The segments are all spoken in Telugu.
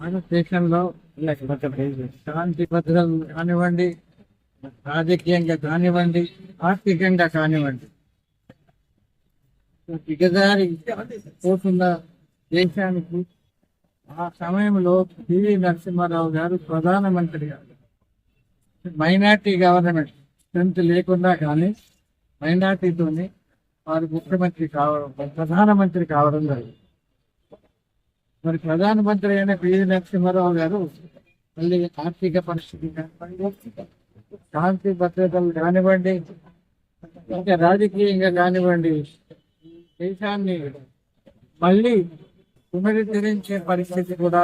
మన దేశంలో శాంతి భద్రతలు కానివ్వండి రాజకీయంగా కానివ్వండి ఆర్థికంగా కానివ్వండి. దిగజారి పోతున్న దేశానికి ఆ సమయంలో పివి నరసింహారావు గారు ప్రధానమంత్రి గారు మైనార్టీ గవర్నమెంట్ స్ట్రెంత్ లేకుండా కానీ మైనార్టీతోని వారు ముఖ్యమంత్రి కావడం ప్రధానమంత్రి కావడం జరిగింది. మరి ప్రధానమంత్రి అయిన పివి నరసింహారావు గారు మళ్ళీ ఆర్థిక పరిస్థితి కానివ్వండి శాంతి భద్రతలు కానివ్వండి ఇంకా రాజకీయంగా కానివ్వండి దేశాన్ని మళ్ళీ పునరుద్ధరించే పరిస్థితి కూడా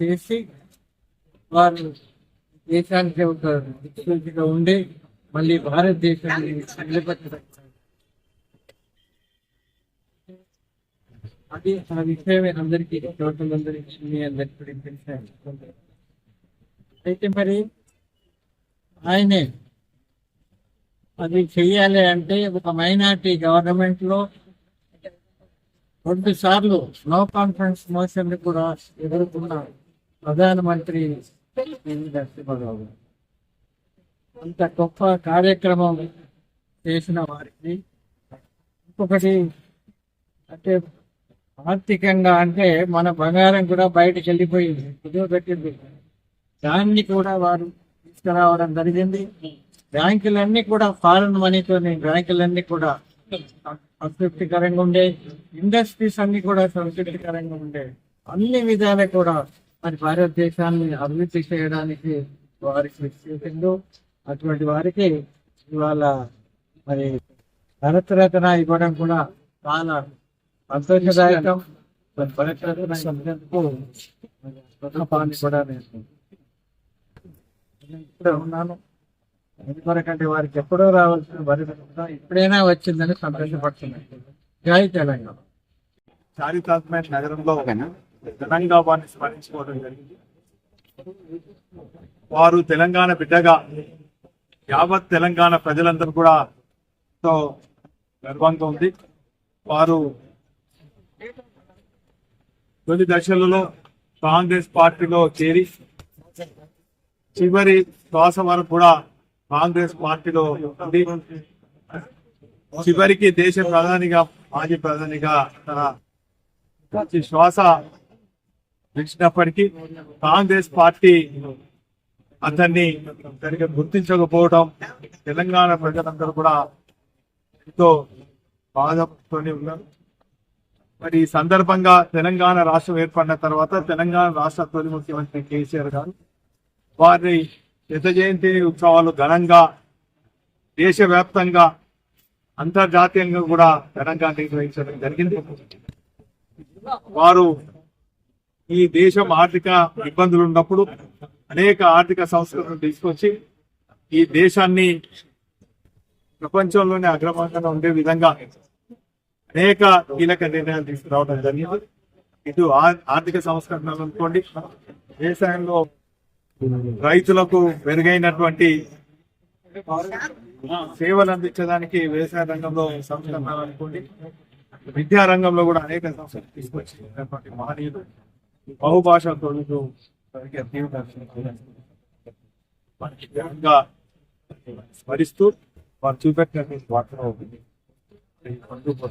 చేసి వారు దేశానికి ఒక దిక్సూచిగా ఉండి మళ్ళీ భారతదేశాన్ని అది ఆ విషయమే అందరికీ టోటల్ మీ అందరికి కూడా తెలిసాను అయితే మరి ఆయనే అది చెయ్యాలి అంటే ఒక మైనార్టీ గవర్నమెంట్లో రెండు సార్లు నో కాన్ఫరెన్స్ మోషన్ కూడా ఎదుర్కొన్న ప్రధానమంత్రి పివి గారు. అంత గొప్ప కార్యక్రమం చేసిన వారికి ఇంకొకటి అంటే ఆర్థికంగా అంటే మన బంగారం కూడా బయటకు వెళ్ళిపోయింది. కుదువ పెట్టింది. దాన్ని కూడా వారు తీసుకురావడం జరిగింది. బ్యాంకులన్నీ కూడా ఫారెన్ మనీతో బ్యాంకులన్నీ కూడా అసృప్తికరంగా ఉండే ఇండస్ట్రీస్ అన్ని కూడా సంతృప్తికరంగా ఉండే. అన్ని విధాలు కూడా మరి భారతదేశాన్ని అభివృద్ధి చేయడానికి వారికి చేసిండు అటువంటి వారికి ఇవాళ మరి భరతరత్న ఇవ్వడం కూడా చాలా సంతోషదాయకం. భరతరత్న ఇచ్చినందుకు మరి కూడా నేను ఇప్పుడే ఉన్నాను. ఎందుకొరకంటే వారికి ఎప్పుడో రావాల్సిన భరతరత్న ఇప్పుడైనా వచ్చిందని సంతోషపడుతున్నాను. జై తెలంగాణ. చారిత్రాత్మక నగరంలో తెలంగాణ వారిని స్మరించుకోవడం జరిగింది. వారు తెలంగాణ బిడ్డగా యావత్ తెలంగాణ ప్రజలందరూ కూడా ఎంతో గర్వంగా ఉంది. వారు తొలి దశలలో కాంగ్రెస్ పార్టీలో చేరి చివరి శ్వాస వరకు కూడా కాంగ్రెస్ పార్టీలో ఉండి చివరికి దేశ ప్రధానిగా మాజీ ప్రధానిగా తన శ్వాస విడిచినప్పటికీ కాంగ్రెస్ పార్టీ అతన్ని సరిగ్గా గుర్తించకపోవడం తెలంగాణ ప్రజలందరూ కూడా ఎంతో బాధతోనే ఉన్నారు. మరి ఈ సందర్భంగా తెలంగాణ రాష్ట్రం ఏర్పడిన తర్వాత తెలంగాణ రాష్ట్ర తొలి ముఖ్యమంత్రి కేసీఆర్ గారు వారి శత జయంతి ఉత్సవాలు ఘనంగా దేశవ్యాప్తంగా అంతర్జాతీయంగా కూడా ఘనంగా నిర్వహించడం జరిగింది. వారు ఈ దేశం ఆర్థిక ఇబ్బందులు ఉన్నప్పుడు అనేక ఆర్థిక సంస్కరణలు తీసుకొచ్చి ఈ దేశాన్ని ప్రపంచంలోనే అగ్రభాగంగా ఉండే విధంగా అనేక కీలక నిర్ణయాలు తీసుకురావడం జరిగింది. ఇటు ఆర్థిక సంస్కరణలు అనుకోండి వ్యవసాయంలో రైతులకు మెరుగైనటువంటి సేవలు అందించడానికి వ్యవసాయ రంగంలో సంస్కరణలు అనుకోండి విద్యా రంగంలో కూడా అనేక సంస్థలు తీసుకొచ్చినటువంటి మహనీయులు బహుభాషా తొలుగు స్మరిస్తూ వారు చూపెట్టినటువంటి వార్తలో ముందుకు